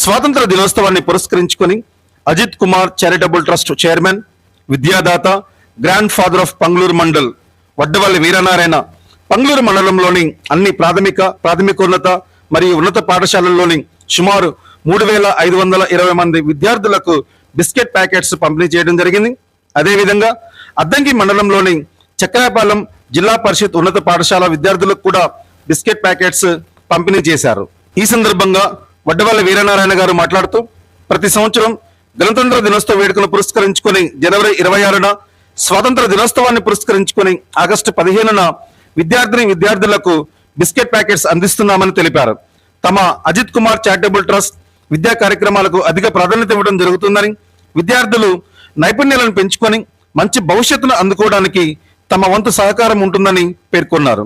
స్వాతంత్ర దినోత్సవాన్ని పురస్కరించుకొని Ajith Kumar charitable trust chairman విద్యాదాత grand father of Pangluru mandal Vaddavalli Veeranarayana Pangluru మండలంలోని అన్ని ప్రాథమిక ప్రాథమికోన్నత మరియు ఉన్నత పాఠశాలల్లోని సుమారు మూడు వేల ఐదు వందల ఇరవై మంది విద్యార్థులకు బిస్కెట్ ప్యాకెట్స్ పంపిణీ చేయడం జరిగింది. అదేవిధంగా అద్దంకి మండలంలోని చక్రాపాలెం జిల్లా పరిషత్ ఉన్నత పాఠశాల విద్యార్థులకు కూడా బిస్కెట్ ప్యాకెట్స్ పంపిణీ చేశారు. ఈ సందర్భంగా వడ్డవల్లి వీరనారాయణ గారు మాట్లాడుతూ ప్రతి సంవత్సరం గణతంత్ర దినోత్సవ వేడుకను పురస్కరించుకొని జనవరి ఇరవై ఆరున స్వాతంత్ర దినోత్సవాన్ని పురస్కరించుకొని ఆగస్టు పదిహేనున విద్యార్థిని విద్యార్థులకు బిస్కెట్ ప్యాకెట్స్ అందిస్తున్నామని తెలిపారు. తమ అజిత్ కుమార్ చారిటబుల్ ట్రస్ట్ విద్యా కార్యక్రమాలకు అధిక ప్రాధాన్యత ఇవ్వడం జరుగుతుందని విద్యార్థులు నైపుణ్యాలను పెంచుకొని మంచి భవిష్యత్తును అందుకోవడానికి తమ వంతు సహకారం ఉంటుందని పేర్కొన్నారు.